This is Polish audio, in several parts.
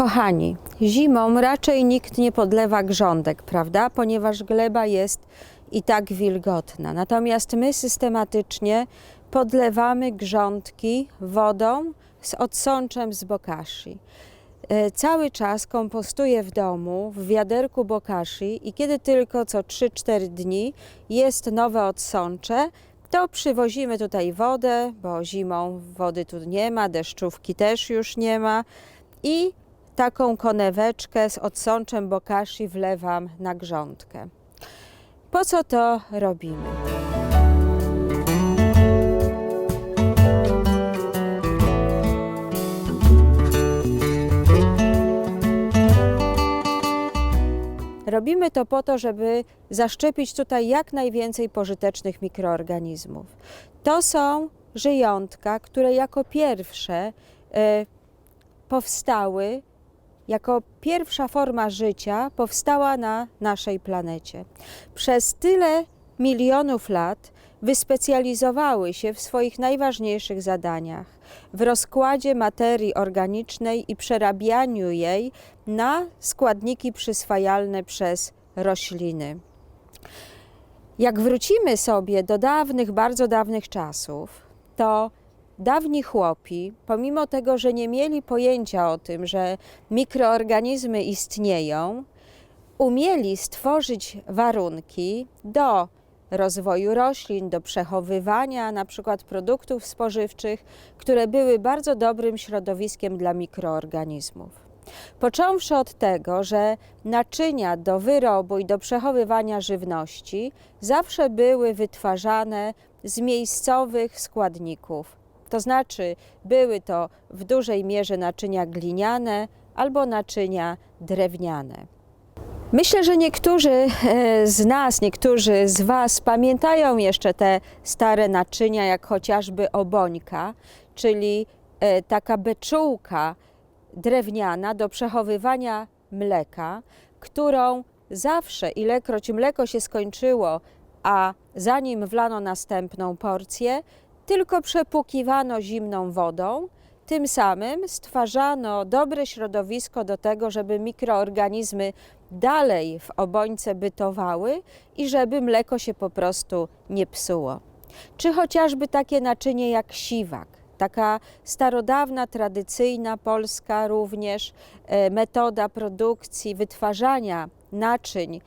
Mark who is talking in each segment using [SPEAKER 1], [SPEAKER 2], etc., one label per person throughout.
[SPEAKER 1] Kochani, zimą raczej nikt nie podlewa grządek, prawda? Ponieważ gleba jest i tak wilgotna. Natomiast my systematycznie podlewamy grządki wodą z odsączem z bokashi. E, Cały czas kompostuję w domu w wiaderku bokashi i kiedy tylko co 3-4 dni jest nowe odsącze, to przywozimy tutaj wodę, bo zimą wody tu nie ma, deszczówki też już nie ma i taką koneweczkę z odsączem bokashi wlewam na grządkę. Po co to robimy? Robimy to po to, żeby zaszczepić tutaj jak najwięcej pożytecznych mikroorganizmów. To są żyjątka, które jako pierwsze e, powstały, jako pierwsza forma życia powstała na naszej planecie. Przez tyle milionów lat wyspecjalizowały się w swoich najważniejszych zadaniach w rozkładzie materii organicznej i przerabianiu jej na składniki przyswajalne przez rośliny. Jak wrócimy sobie do dawnych, bardzo dawnych czasów, to dawni chłopi, pomimo tego, że nie mieli pojęcia o tym, że mikroorganizmy istnieją, umieli stworzyć warunki do rozwoju roślin, do przechowywania na przykład produktów spożywczych, które były bardzo dobrym środowiskiem dla mikroorganizmów. Począwszy od tego, że naczynia do wyrobu i do przechowywania żywności zawsze były wytwarzane z miejscowych składników. To znaczy, były to w dużej mierze naczynia gliniane albo naczynia drewniane. Myślę, że niektórzy e, z nas, niektórzy z Was pamiętają jeszcze te stare naczynia, jak chociażby obońka, czyli e, taka beczułka drewniana do przechowywania mleka, którą zawsze, ilekroć mleko się skończyło, a zanim wlano następną porcję, tylko przepłukiwano zimną wodą. Tym samym stwarzano dobre środowisko do tego, żeby mikroorganizmy dalej w obońce bytowały i żeby mleko się po prostu nie psuło. Czy chociażby takie naczynie jak siwak, taka starodawna, tradycyjna, polska również e, metoda produkcji, wytwarzania naczyń e,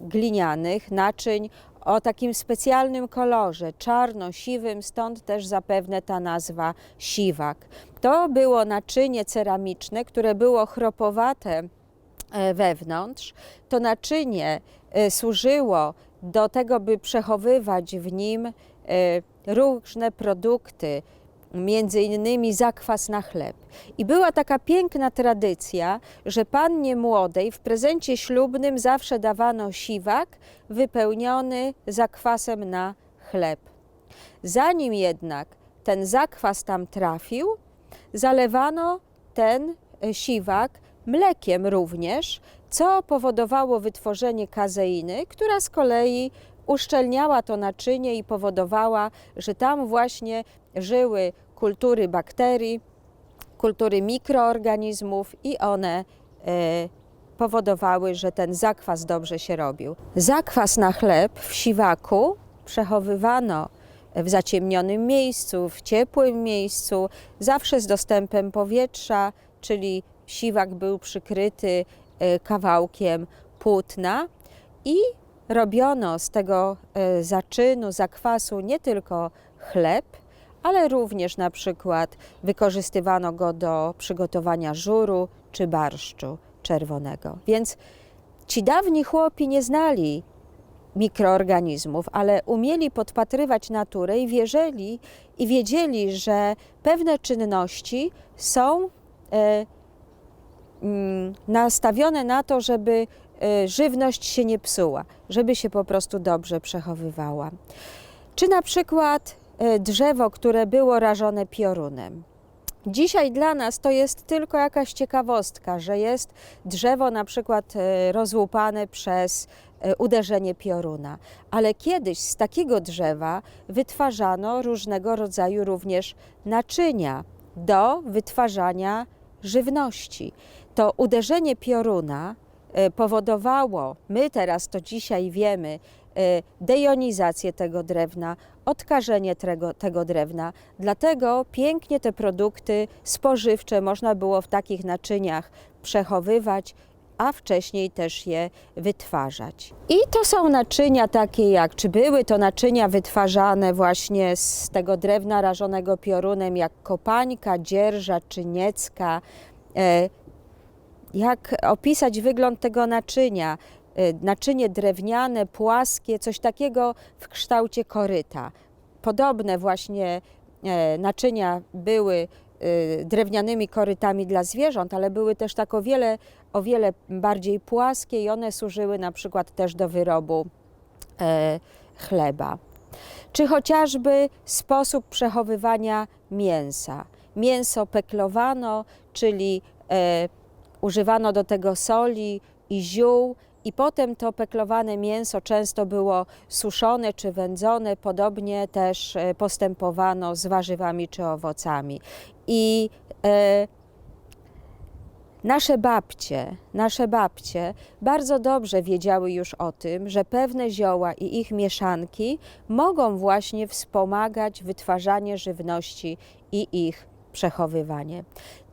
[SPEAKER 1] glinianych, naczyń o takim specjalnym kolorze, czarno-siwym, stąd też zapewne ta nazwa siwak. To było naczynie ceramiczne, które było chropowate e, wewnątrz. To naczynie e, służyło do tego, by przechowywać w nim e, różne produkty, między innymi zakwas na chleb. I była taka piękna tradycja, że pannie młodej w prezencie ślubnym zawsze dawano siwak wypełniony zakwasem na chleb. Zanim jednak ten zakwas tam trafił, zalewano ten e, siwak mlekiem również, co powodowało wytworzenie kazeiny, która z kolei uszczelniała to naczynie i powodowała, że tam właśnie żyły kultury bakterii, kultury mikroorganizmów i one e, powodowały, że ten zakwas dobrze się robił. Zakwas na chleb w siwaku przechowywano w zaciemnionym miejscu, w ciepłym miejscu, zawsze z dostępem powietrza, czyli siwak był przykryty e, kawałkiem płótna i robiono z tego e, zaczynu, zakwasu nie tylko chleb, ale również na przykład wykorzystywano go do przygotowania żuru czy barszczu czerwonego. Więc ci dawni chłopi nie znali mikroorganizmów, ale umieli podpatrywać naturę i wierzyli i wiedzieli, że pewne czynności są e, mm, nastawione na to, żeby e, żywność się nie psuła, żeby się po prostu dobrze przechowywała. Czy na przykład drzewo, które było rażone piorunem. Dzisiaj dla nas to jest tylko jakaś ciekawostka, że jest drzewo na przykład e, rozłupane przez e, uderzenie pioruna, ale kiedyś z takiego drzewa wytwarzano różnego rodzaju również naczynia do wytwarzania żywności. To uderzenie pioruna e, powodowało, my teraz to dzisiaj wiemy, e, dejonizację tego drewna, odkażenie tego, tego drewna. Dlatego pięknie te produkty spożywcze można było w takich naczyniach przechowywać, a wcześniej też je wytwarzać. I to są naczynia takie jak, czy były to naczynia wytwarzane właśnie z tego drewna rażonego piorunem, jak kopańka, dzierża czy niecka. E, jak opisać wygląd tego naczynia? E, Naczynie drewniane, płaskie, coś takiego w kształcie koryta. Podobne właśnie e, naczynia były e, drewnianymi korytami dla zwierząt, ale były też tak o wiele, o wiele bardziej płaskie i one służyły na przykład też do wyrobu e, chleba. Czy chociażby sposób przechowywania mięsa. Mięso peklowano, czyli e, używano do tego soli i ziół, i potem to peklowane mięso często było suszone czy wędzone. Podobnie też e, postępowano z warzywami czy owocami. I e, nasze babcie, nasze babcie bardzo dobrze wiedziały już o tym, że pewne zioła i ich mieszanki mogą właśnie wspomagać wytwarzanie żywności i ich przechowywanie.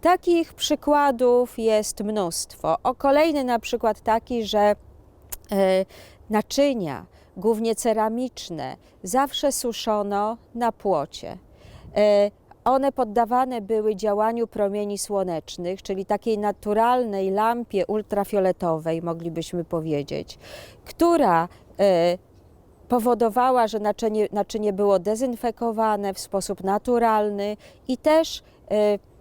[SPEAKER 1] Takich przykładów jest mnóstwo. O kolejny na przykład taki, że e, naczynia, głównie ceramiczne, zawsze suszono na płocie. E, one poddawane były działaniu promieni słonecznych, czyli takiej naturalnej lampie ultrafioletowej, moglibyśmy powiedzieć, która e, powodowała, że naczynie, naczynie było dezynfekowane w sposób naturalny i też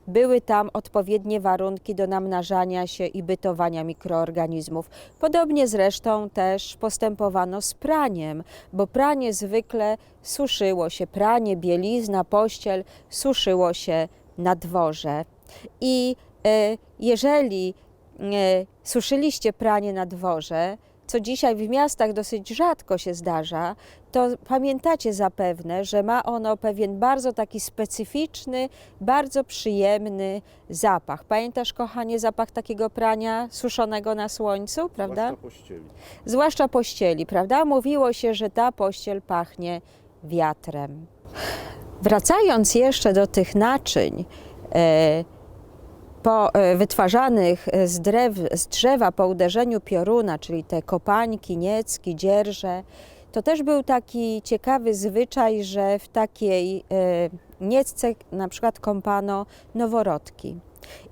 [SPEAKER 1] były tam odpowiednie warunki do namnażania się i bytowania mikroorganizmów. Podobnie zresztą też postępowano z praniem, bo pranie zwykle suszyło się, pranie, bielizna, pościel suszyło się na dworze. I e, jeżeli e, suszyliście pranie na dworze, co dzisiaj w miastach dosyć rzadko się zdarza, to pamiętacie zapewne, że ma ono pewien bardzo taki specyficzny, bardzo przyjemny zapach. Pamiętasz, kochanie, zapach takiego prania suszonego na słońcu, prawda?
[SPEAKER 2] Zwłaszcza pościeli.
[SPEAKER 1] Zwłaszcza pościeli, prawda? Mówiło się, że ta pościel pachnie wiatrem. Wracając jeszcze do tych naczyń, e, po, e, wytwarzanych z, drew, z drzewa po uderzeniu pioruna, czyli te kopańki, niecki, dzierże, to też był taki ciekawy zwyczaj, że w takiej e, niecce na przykład kąpano noworodki.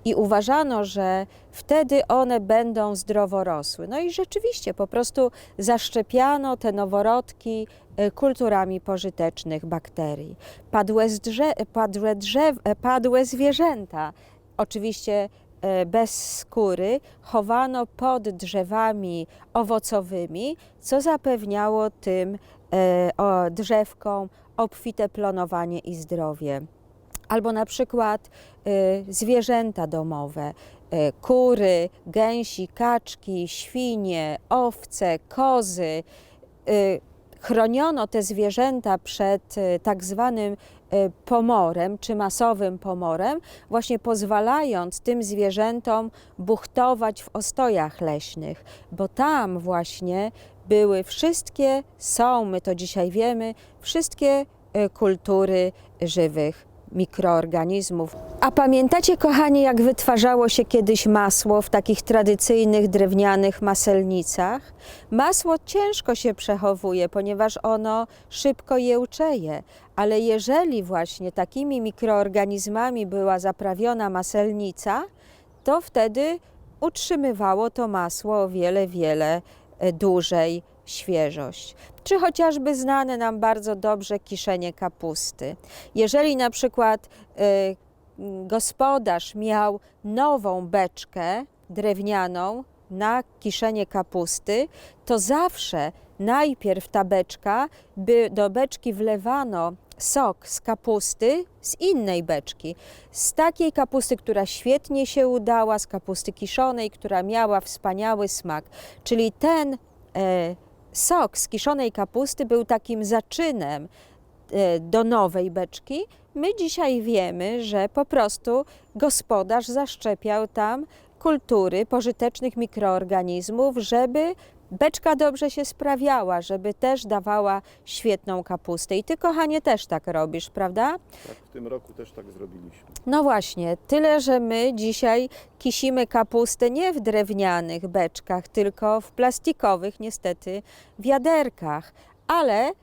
[SPEAKER 1] I uważano, że wtedy one będą zdrowo rosły. No i rzeczywiście po prostu zaszczepiano te noworodki e, kulturami pożytecznych bakterii. Padłe, drze, padłe, drzew, padłe zwierzęta oczywiście e, bez skóry, chowano pod drzewami owocowymi, co zapewniało tym e, drzewkom obfite plonowanie i zdrowie. Albo na przykład e, zwierzęta domowe, kury, gęsi, kaczki, świnie, owce, kozy. Chroniono te zwierzęta przed e, tak zwanym e, pomorem czy masowym pomorem, właśnie pozwalając tym zwierzętom buchtować w ostojach leśnych, bo tam właśnie były wszystkie, są, my to dzisiaj wiemy, wszystkie e, kultury żywych mikroorganizmów. A pamiętacie, kochani, jak wytwarzało się kiedyś masło w takich tradycyjnych drewnianych maselnicach? Masło ciężko się przechowuje, ponieważ ono szybko jełczeje, ale jeżeli właśnie takimi mikroorganizmami była zaprawiona maselnica, to wtedy utrzymywało to masło o wiele, wiele e, dłużej świeżość. Czy chociażby znane nam bardzo dobrze kiszenie kapusty. Jeżeli na przykład y, gospodarz miał nową beczkę drewnianą na kiszenie kapusty, to zawsze najpierw ta beczka, by do beczki wlewano sok z kapusty z innej beczki. Z takiej kapusty, która świetnie się udała, z kapusty kiszonej, która miała wspaniały smak. Czyli ten e, sok z kiszonej kapusty był takim zaczynem e, do nowej beczki, my dzisiaj wiemy, że po prostu gospodarz zaszczepiał tam kultury pożytecznych mikroorganizmów, żeby beczka dobrze się sprawiała, żeby też dawała świetną kapustę. I ty, kochanie, też tak robisz, prawda?
[SPEAKER 2] Tak, w tym roku też tak zrobiliśmy.
[SPEAKER 1] No właśnie, tyle, że my dzisiaj kisimy kapustę nie w drewnianych beczkach, tylko w plastikowych, niestety, wiaderkach. Ale y,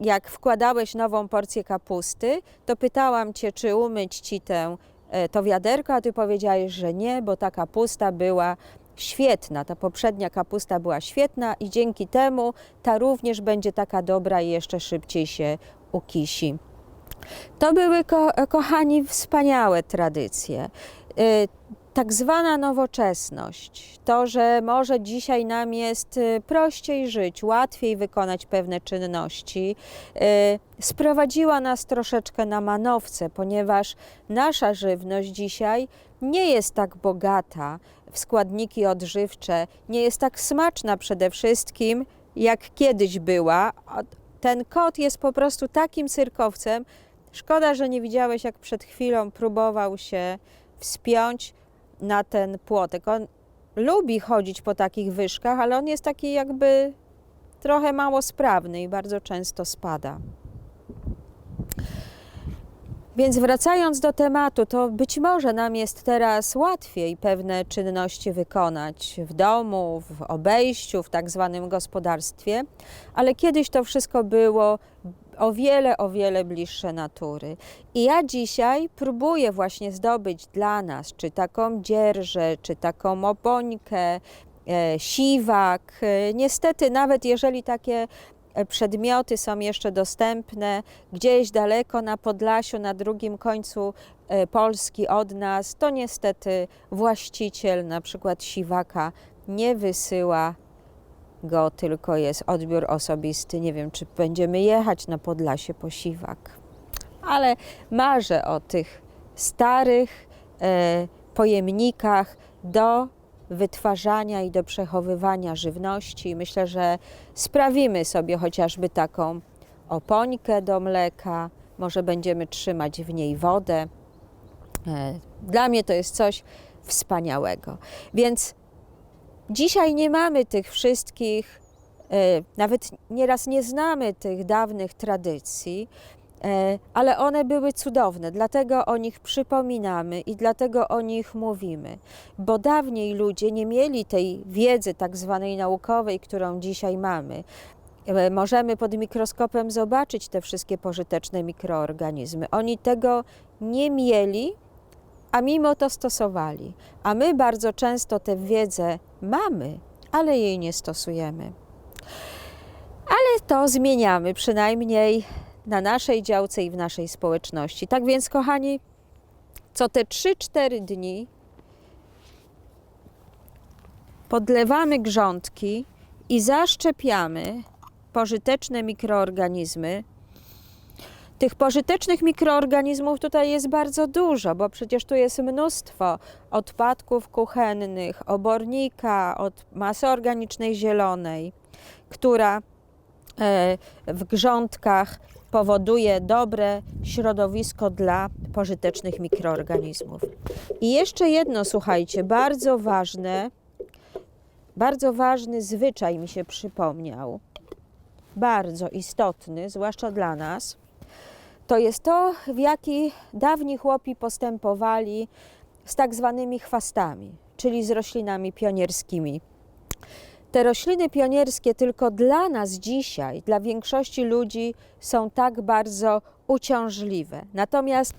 [SPEAKER 1] jak wkładałeś nową porcję kapusty, to pytałam cię, czy umyć ci tę, y, to wiaderko, a ty powiedziałeś, że nie, bo ta kapusta była świetna. Ta poprzednia kapusta była świetna i dzięki temu ta również będzie taka dobra i jeszcze szybciej się ukisi. To były, ko kochani, wspaniałe tradycje. Y, Tak zwana nowoczesność, to, że może dzisiaj nam jest y, prościej żyć, łatwiej wykonać pewne czynności, y, sprowadziła nas troszeczkę na manowce, ponieważ nasza żywność dzisiaj nie jest tak bogata w składniki odżywcze, nie jest tak smaczna przede wszystkim, jak kiedyś była. Ten kot jest po prostu takim cyrkowcem, Szkoda, że nie widziałeś, jak przed chwilą próbował się wspiąć na ten płotek. On lubi chodzić po takich wyżkach, ale on jest taki jakby trochę mało sprawny i bardzo często spada. Więc wracając do tematu, to być może nam jest teraz łatwiej pewne czynności wykonać w domu, w obejściu, w tak zwanym gospodarstwie, ale kiedyś to wszystko było o wiele, o wiele bliższe natury. I ja dzisiaj próbuję właśnie zdobyć dla nas, czy taką dzierżę, czy taką opońkę, e, siwak. E, Niestety, nawet jeżeli takie przedmioty są jeszcze dostępne gdzieś daleko na Podlasiu, na drugim końcu e, Polski od nas, to niestety właściciel na przykład siwaka nie wysyła go, tylko jest odbiór osobisty. Nie wiem, czy będziemy jechać na Podlasie po siwak, ale marzę o tych starych e, pojemnikach do wytwarzania i do przechowywania żywności. Myślę, że sprawimy sobie chociażby taką opońkę do mleka, może będziemy trzymać w niej wodę. E, Dla mnie to jest coś wspaniałego. Więc Dzisiaj nie mamy tych wszystkich, e, nawet nieraz nie znamy tych dawnych tradycji, ale one były cudowne, dlatego o nich przypominamy i dlatego o nich mówimy. Bo dawniej ludzie nie mieli tej wiedzy tak zwanej naukowej, którą dzisiaj mamy. E, Możemy pod mikroskopem zobaczyć te wszystkie pożyteczne mikroorganizmy. Oni tego nie mieli, a mimo to stosowali. A my bardzo często tę wiedzę mamy, ale jej nie stosujemy. Ale to zmieniamy, przynajmniej na naszej działce i w naszej społeczności. Tak więc, kochani, co te 3-4 dni podlewamy grządki i zaszczepiamy pożyteczne mikroorganizmy tych pożytecznych mikroorganizmów tutaj jest bardzo dużo, bo przecież tu jest mnóstwo odpadków kuchennych, obornika, od masy organicznej zielonej, która e, w grządkach powoduje dobre środowisko dla pożytecznych mikroorganizmów. I jeszcze jedno, słuchajcie, bardzo ważne, bardzo ważny zwyczaj mi się przypomniał, bardzo istotny, zwłaszcza dla nas to jest to, w jaki dawni chłopi postępowali z tak zwanymi chwastami, czyli z roślinami pionierskimi. Te rośliny pionierskie tylko dla nas dzisiaj, dla większości ludzi są tak bardzo uciążliwe. Natomiast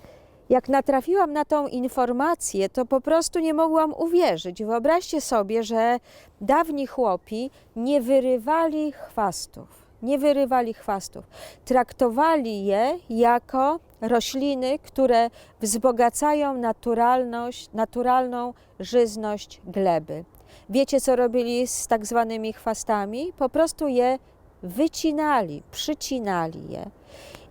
[SPEAKER 1] jak natrafiłam na tą informację, to po prostu nie mogłam uwierzyć. Wyobraźcie sobie, że dawni chłopi nie wyrywali chwastów nie wyrywali chwastów. Traktowali je jako rośliny, które wzbogacają naturalność, naturalną żyzność gleby. Wiecie, co robili z tak zwanymi chwastami? Po prostu je wycinali, przycinali je.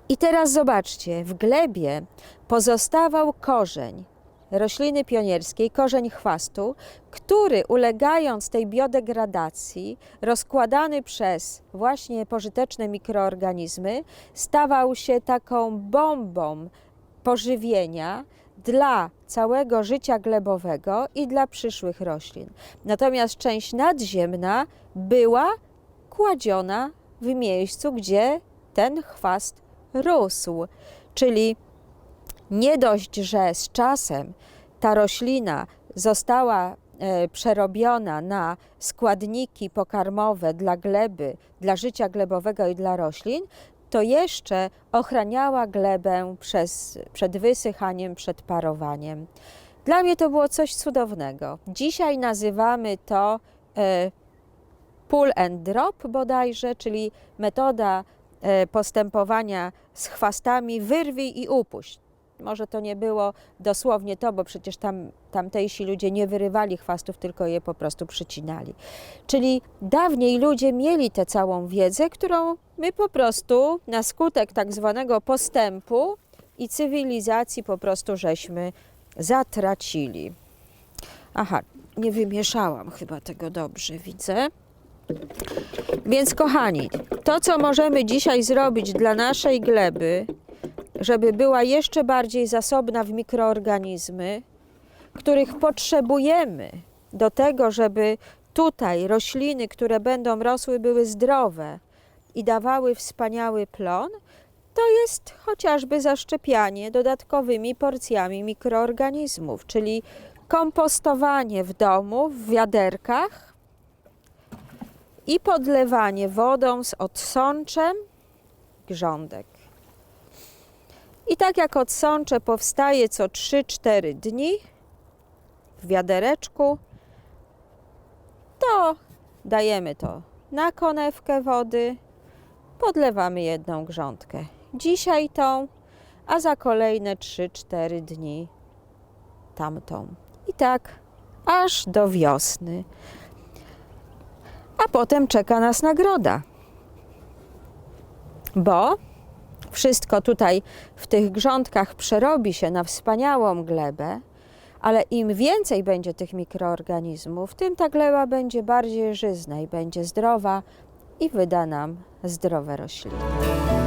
[SPEAKER 1] I teraz zobaczcie, w glebie pozostawał korzeń. rośliny pionierskiej, korzeń chwastu, który ulegając tej biodegradacji, rozkładany przez właśnie pożyteczne mikroorganizmy, stawał się taką bombą pożywienia dla całego życia glebowego i dla przyszłych roślin. Natomiast część nadziemna była kładziona w miejscu, gdzie ten chwast rósł. Czyli nie dość, że z czasem ta roślina została e, przerobiona na składniki pokarmowe dla gleby, dla życia glebowego i dla roślin, to jeszcze ochraniała glebę przez, przed wysychaniem, przed parowaniem. Dla mnie to było coś cudownego. Dzisiaj nazywamy to e, pull and drop bodajże, czyli metoda e, postępowania z chwastami wyrwij i upuść. Może to nie było dosłownie to, bo przecież tam, tamtejsi ludzie nie wyrywali chwastów, tylko je po prostu przycinali. Czyli dawniej ludzie mieli tę całą wiedzę, którą my po prostu na skutek tak zwanego postępu i cywilizacji po prostu żeśmy zatracili. Aha, nie wymieszałam chyba tego dobrze, widzę. Więc kochani, to co możemy dzisiaj zrobić dla naszej gleby, żeby była jeszcze bardziej zasobna w mikroorganizmy, których potrzebujemy do tego, żeby tutaj rośliny, które będą rosły, były zdrowe i dawały wspaniały plon, to jest chociażby zaszczepianie dodatkowymi porcjami mikroorganizmów, czyli kompostowanie w domu w wiaderkach i podlewanie wodą z odsączem grządek. I tak jak odsącze powstaje co 3-4 dni w wiadereczku, to dajemy to na konewkę wody, podlewamy jedną grządkę. Dzisiaj tą, a za kolejne 3-4 dni tamtą. I tak aż do wiosny. A potem czeka nas nagroda. Bo wszystko tutaj w tych grządkach przerobi się na wspaniałą glebę, ale im więcej będzie tych mikroorganizmów, tym ta gleba będzie bardziej żyzna i będzie zdrowa i wyda nam zdrowe rośliny.